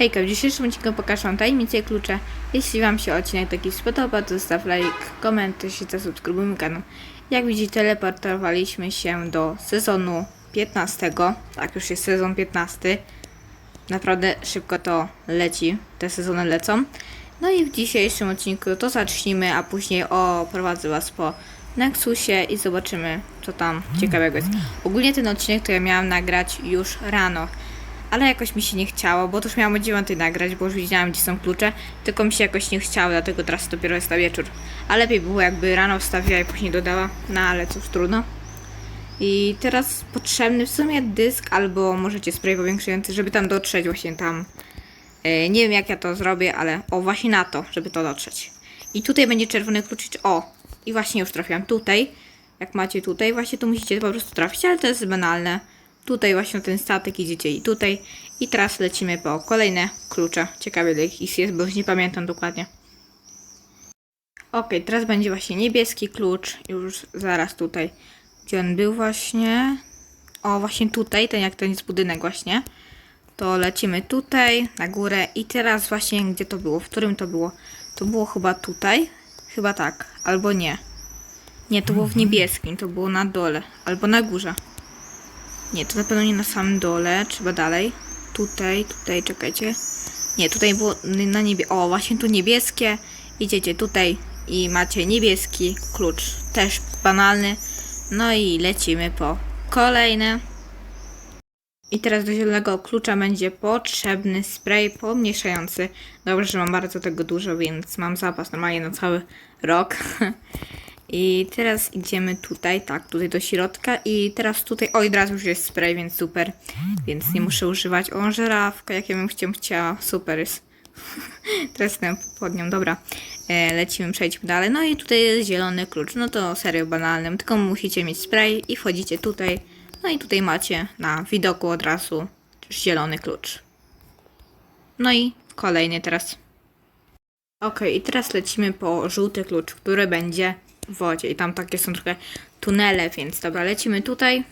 Hejka, w dzisiejszym odcinku pokażę wam tajemnice i klucze. Jeśli wam się odcinek taki spodoba, to zostaw like, komentarz i zasubskrybuj mój kanał. Jak widzicie, teleportowaliśmy się do sezonu 15. Tak, już jest sezon 15. Naprawdę szybko to leci, te sezony lecą. No i w dzisiejszym odcinku to zacznijmy, a później oprowadzę was po Nexusie i zobaczymy, co tam ciekawego jest. Ogólnie ten odcinek to ja miałam nagrać już rano, ale jakoś mi się nie chciało, bo już miałam o 9 nagrać, bo już widziałam, gdzie są klucze, tylko mi się jakoś nie chciało, dlatego teraz dopiero jest na wieczór. A lepiej było, jakby rano wstawiła i później dodała, no ale cóż, trudno. I teraz potrzebny w sumie dysk, albo możecie spray powiększający, żeby tam dotrzeć właśnie tam. E, nie wiem jak ja to zrobię, ale o właśnie na to, żeby to dotrzeć. I tutaj będzie czerwony kluczyk. O! I właśnie już trafiłam tutaj. Jak macie tutaj, właśnie to musicie po prostu trafić, ale to jest banalne. Tutaj właśnie ten statek idziecie i tutaj. I teraz lecimy po kolejne klucze. Ciekawe ile ich jest, bo już nie pamiętam dokładnie. Ok, teraz będzie właśnie niebieski klucz. Już zaraz tutaj. Gdzie on był właśnie? O, właśnie tutaj, ten jak ten jest budynek właśnie. To lecimy tutaj, na górę. I teraz właśnie, gdzie to było? W którym to było? To było chyba tutaj? Chyba tak. Albo nie. Nie, to było w niebieskim. To było na dole. Albo na górze. Nie, to na pewno nie na samym dole. Trzeba dalej. Tutaj, tutaj, czekajcie. Nie, tutaj było na niebie. O, właśnie tu niebieskie. Idziecie tutaj i macie niebieski klucz. Też banalny. No i lecimy po kolejne. I teraz do zielonego klucza będzie potrzebny spray pomniejszający. Dobrze, że mam bardzo tego dużo, więc mam zapas normalnie na cały rok. I teraz idziemy tutaj, tak, tutaj do środka i teraz tutaj, oj, od razu już jest spray, więc super. Więc nie muszę używać, o, żerawka, jak ja bym chciał, chciała, super jest. teraz jestem pod nią, dobra. E, lecimy, przejdźmy dalej. No i tutaj jest zielony klucz, no to serio banalnym, tylko musicie mieć spray i wchodzicie tutaj. No i tutaj macie na widoku od razu zielony klucz. No i kolejny teraz. Ok, i teraz lecimy po żółty klucz, który będzie w wodzie. I tam takie są trochę tunele, więc dobra, lecimy tutaj.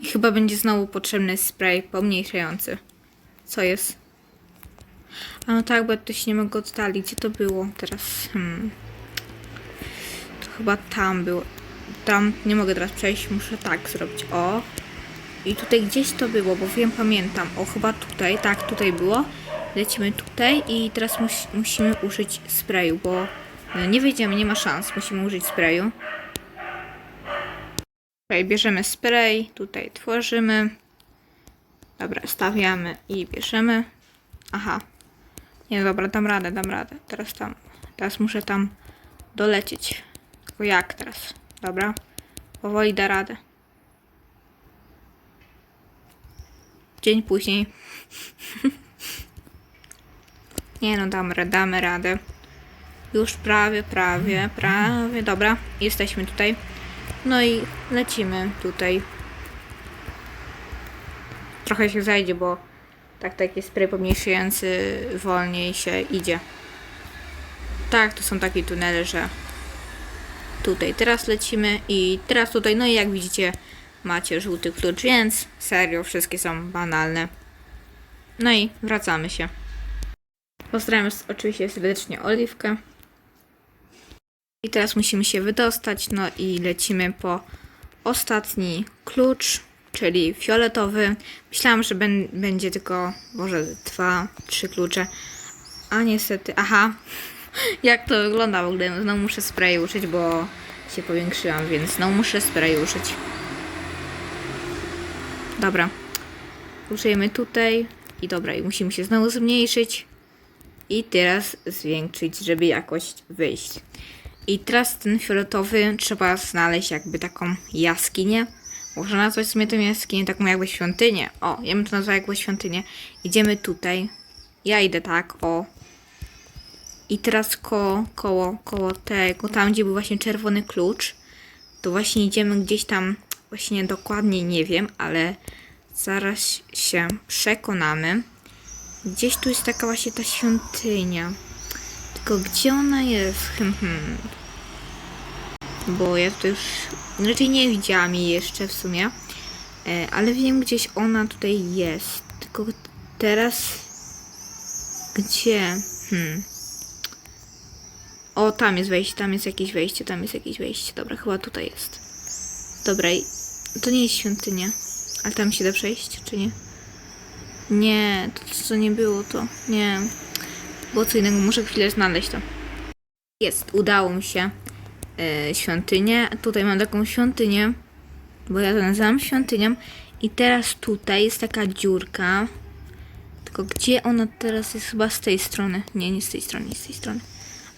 I chyba będzie znowu potrzebny spray pomniejszający. Co jest? A no tak, bo to się nie mogę oddalić. Gdzie to było teraz? Hmm. To chyba tam było. Tam nie mogę teraz przejść, muszę tak zrobić. O. I tutaj gdzieś to było, bo wiem, pamiętam. O, chyba tutaj, tak, tutaj było. Lecimy tutaj i teraz mus, musimy użyć sprayu, bo no, nie wyjdziemy, nie ma szans. Musimy użyć sprayu. Tutaj bierzemy spray, tutaj tworzymy. Dobra, stawiamy i bierzemy. Aha. Nie, dobra, dam radę, dam radę. Teraz tam, teraz muszę tam dolecieć. Tylko jak teraz? Dobra. Powoli da radę. Dzień później. Nie no, damy, ra- damy radę. Już prawie, prawie, prawie. Dobra, jesteśmy tutaj. No i lecimy tutaj. Trochę się zajdzie, bo tak taki spray pomniejszający wolniej się idzie. Tak, to są takie tunele, że tutaj teraz lecimy i teraz tutaj, no i jak widzicie macie żółty klucz, więc serio, wszystkie są banalne. No i wracamy się. Pozdrawiam oczywiście serdecznie Oliwkę. I teraz musimy się wydostać, no i lecimy po ostatni klucz, czyli fioletowy. Myślałam, że będzie tylko może dwa, trzy klucze, a niestety, aha, jak to wygląda w ogóle? Znowu muszę spray użyć, bo się powiększyłam, więc znowu muszę spray użyć. Dobra. Użyjemy tutaj i dobra, i musimy się znowu zmniejszyć i teraz zwiększyć, żeby jakoś wyjść. I teraz ten fioletowy trzeba znaleźć jakby taką jaskinię. Można nazwać w sumie tę jaskinię taką jakby świątynię. O, ja bym to nazwała jakby świątynię. Idziemy tutaj. Ja idę tak, o. I teraz koło, koło, koło tego, tam gdzie był właśnie czerwony klucz, to właśnie idziemy gdzieś tam, właśnie dokładnie nie wiem, ale zaraz się przekonamy. Gdzieś tu jest taka właśnie ta świątynia. Tylko gdzie ona jest? Hmm. Bo ja tutaj już raczej nie widziałam jej jeszcze w sumie. E, ale wiem gdzieś ona tutaj jest. Tylko teraz Gdzie? Hmm. O, tam jest wejście, tam jest jakieś wejście, tam jest jakieś wejście. Dobra, chyba tutaj jest. Dobra, to nie jest świątynia. Ale tam się da przejść, czy nie? Nie, to co nie było, to nie. Było co innego, muszę chwilę znaleźć to. Jest, udało mi się. E, świątynię. Tutaj mam taką świątynię, bo ja to nazywam świątynią. I teraz tutaj jest taka dziurka. Tylko gdzie ona teraz jest? Chyba z tej strony. Nie, nie z tej strony, nie z tej strony.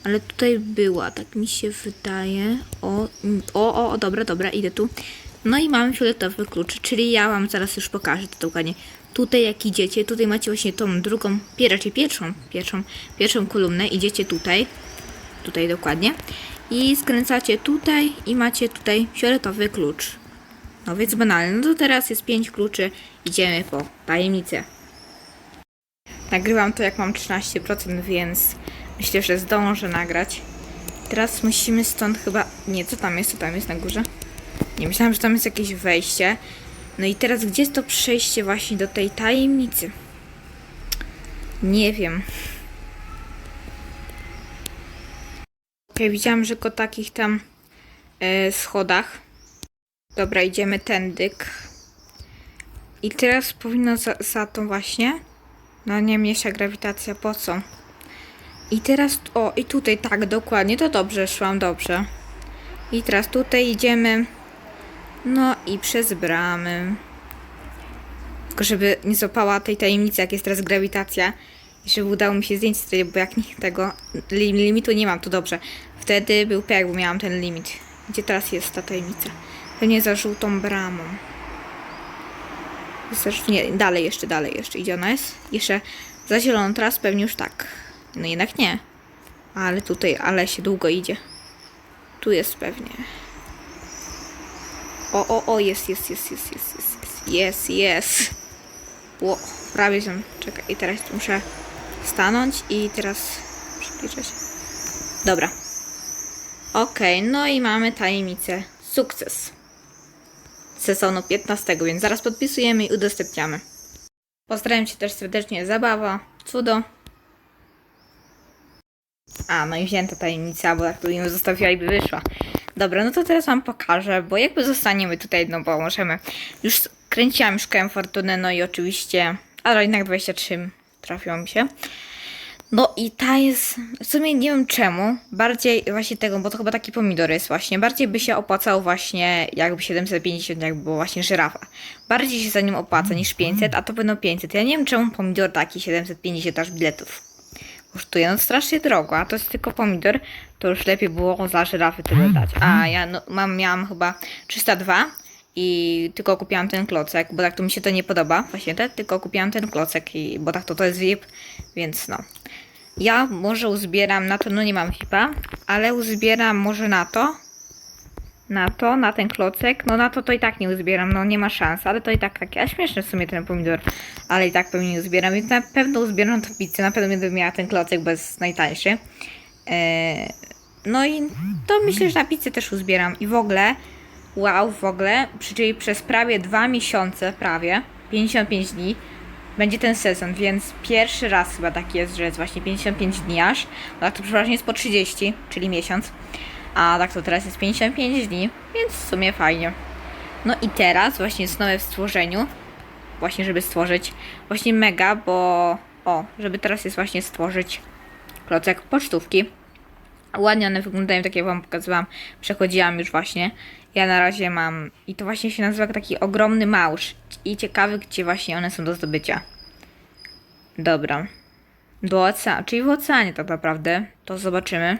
Ale tutaj była, tak mi się wydaje. O, o, o dobra, dobra, idę tu. No i mamy fioletowy klucz, czyli ja wam zaraz już pokażę to dokładnie. Tutaj jak idziecie, tutaj macie właśnie tą drugą, raczej pierwszą, pierwszą, pierwszą kolumnę, idziecie tutaj, tutaj dokładnie. I skręcacie tutaj i macie tutaj fioletowy klucz. No więc banalne. No to teraz jest pięć kluczy, idziemy po tajemnicę. Nagrywam to jak mam 13%, więc myślę, że zdążę nagrać. Teraz musimy stąd chyba... Nie, co tam jest? Co tam jest na górze? Nie, myślałam, że tam jest jakieś wejście. No i teraz gdzie jest to przejście właśnie do tej tajemnicy? Nie wiem. Okej, widziałam, że po takich tam e, schodach. Dobra, idziemy tędyk. I teraz powinno za, za to właśnie. No nie mniejsza grawitacja, po co? I teraz, o i tutaj, tak, dokładnie, to dobrze, szłam dobrze. I teraz tutaj idziemy, no i przez bramy. Tylko żeby nie złapała tej tajemnicy, jak jest teraz grawitacja. I żeby udało mi się zdjęć tutaj, bo jak nie tego li, limitu nie mam, to dobrze. Wtedy był pek, bo miałam ten limit. Gdzie teraz jest ta tajemnica? Pewnie za żółtą bramą. Zresztą nie, dalej jeszcze, dalej jeszcze. Gdzie ona jest? Jeszcze za zieloną teraz pewnie już tak. No jednak nie. Ale tutaj, ale się długo idzie. Tu jest pewnie. O, o, o, jest, jest, jest, jest, jest, jest, jest, jest. Ło, prawie się. Czekaj, i teraz muszę stanąć i teraz przybliżę się. Dobra. Okej, no i mamy tajemnicę. Sukces. Sezonu 15, więc zaraz podpisujemy i udostępniamy. Pozdrawiam Cię też serdecznie, zabawa, cudo. A, no i wzięta tajemnica, bo tak tu ją zostawiła i by wyszła. Dobra, no to teraz wam pokażę, bo jakby zostaniemy tutaj, no bo możemy. Już kręciłam szkołę fortuny, no i oczywiście, ale jednak 23 trafiło mi się. No i ta jest, w sumie nie wiem czemu, bardziej właśnie tego, bo to chyba taki pomidor jest właśnie, bardziej by się opłacał właśnie jakby 750, jakby było właśnie żyrafa. Bardziej się za nim opłaca niż 500, a to będą 500. Ja nie wiem czemu pomidor taki 750 aż biletów kosztuje, no strasznie drogo, a to jest tylko pomidor, to już lepiej było za żyrafy tyle dać. A ja no, mam, miałam chyba 302 i tylko kupiłam ten klocek, bo tak to mi się to nie podoba, właśnie te, tylko kupiłam ten klocek, i, bo tak to to jest VIP, więc no. Ja może uzbieram na to, no nie mam VIPa, ale uzbieram może na to, na to, na ten klocek, no na to to i tak nie uzbieram, no nie ma szans, ale to i tak takie, a śmieszny w sumie ten pomidor, ale i tak pewnie nie uzbieram, więc na pewno uzbieram tą pizzę, na pewno będę miała ten klocek, jest najtańszy. Eee, no i to myślę, że na pizzę też uzbieram i w ogóle, wow, w ogóle, czyli przez prawie dwa miesiące, prawie, 55 dni, będzie ten sezon, więc pierwszy raz chyba tak jest, że jest właśnie 55 dni aż, tak to przeważnie jest po 30, czyli miesiąc. A tak to teraz jest 55 dni, więc w sumie fajnie. No i teraz właśnie znowu w stworzeniu. Właśnie, żeby stworzyć. Właśnie mega, bo... O, żeby teraz jest właśnie stworzyć klocek pocztówki. Ładnie one wyglądają, tak jak wam pokazywałam. Przechodziłam już właśnie. Ja na razie mam... I to właśnie się nazywa taki ogromny małż. I ciekawy, gdzie właśnie one są do zdobycia. Dobra. Do oceanu, czyli w oceanie tak naprawdę. To zobaczymy.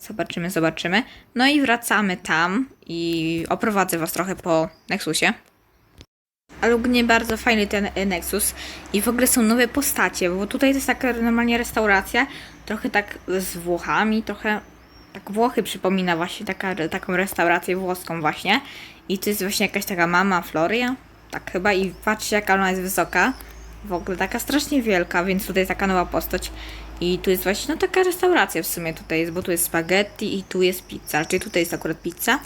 Zobaczymy, zobaczymy. No i wracamy tam i oprowadzę Was trochę po Nexusie. Ale ogólnie bardzo fajny ten e, Nexus i w ogóle są nowe postacie, bo tutaj to jest taka normalnie restauracja, trochę tak z Włochami, trochę tak Włochy przypomina właśnie taka, taką restaurację włoską właśnie. I to jest właśnie jakaś taka mama Floria, tak chyba i patrzcie jaka ona jest wysoka. W ogóle taka strasznie wielka, więc tutaj taka nowa postać. I tu jest właśnie no taka restauracja w sumie tutaj jest, bo tu jest spaghetti i tu jest pizza, czyli tutaj jest akurat pizza.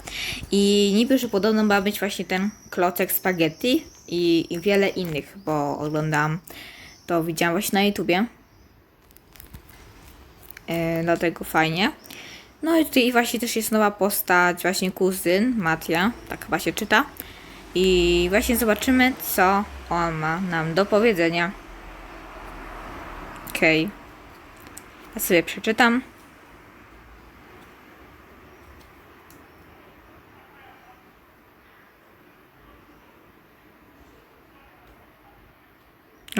I niby, że podobno ma być właśnie ten klocek spaghetti i, i wiele innych, bo oglądam to, widziałam właśnie na YouTubie. e, dlatego fajnie. No i tutaj właśnie też jest nowa postać, właśnie kuzyn Matia, tak chyba się czyta. I właśnie zobaczymy, co on ma nam do powiedzenia. Okej. Ja sobie przeczytam.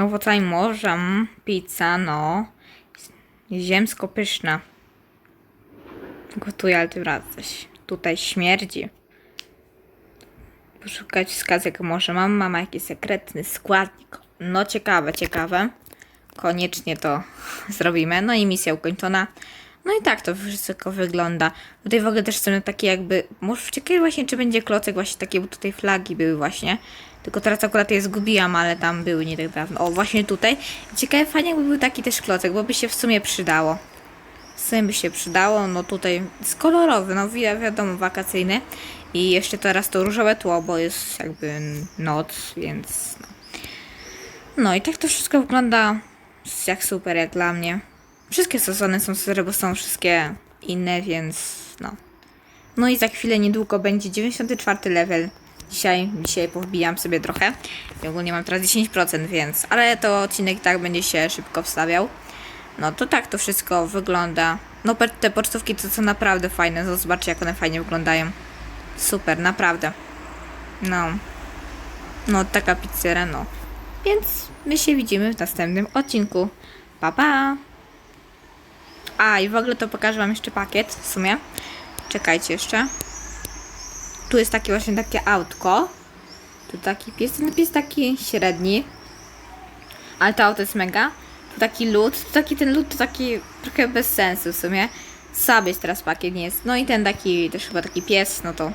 Owocami morza, mm, pizza, no. Ziemsko pyszna. Gotuję, ale razem coś tutaj śmierdzi. Poszukać wskazek może mam, mama jakiś sekretny składnik. No ciekawe, ciekawe. Koniecznie to zrobimy. No i misja ukończona. No i tak to wszystko wygląda. Tutaj w ogóle też są takie jakby... Może ciekawe właśnie, czy będzie klocek właśnie takie, bo tutaj flagi były właśnie. Tylko teraz akurat je zgubiłam, ale tam były nie tak dawno. O, właśnie tutaj. Ciekawe, fajnie jakby był taki też klocek, bo by się w sumie przydało. W sumie by się przydało, no tutaj jest kolorowy, no wi- wiadomo, wakacyjny. I jeszcze teraz to różowe tło, bo jest jakby noc, więc no. No i tak to wszystko wygląda jak super, jak dla mnie. Wszystkie sezony są super, bo są wszystkie inne, więc no. No i za chwilę niedługo będzie 94 level. Dzisiaj, dzisiaj powbijam sobie trochę. I ogólnie mam teraz 10%, więc. Ale to odcinek tak będzie się szybko wstawiał. No to tak to wszystko wygląda. No te pocztówki to są naprawdę fajne. No, Zobaczcie jak one fajnie wyglądają. Super, naprawdę. No. No taka pizzera, no. Więc my się widzimy w następnym odcinku. Pa pa! A i w ogóle to pokażę wam jeszcze pakiet w sumie. Czekajcie jeszcze. Tu jest takie właśnie takie autko. Tu taki pies, ten pies taki średni. Ale to auto jest mega. Tu taki lód, tu taki ten lód to taki trochę bez sensu w sumie. Słaby jest teraz pakiet, nie jest. No i ten taki, też chyba taki pies, no to...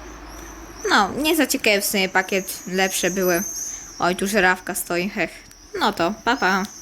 No, nie za w sumie pakiet, lepsze były. Oj, tu żerawka stoi, hech. No to, pa pa.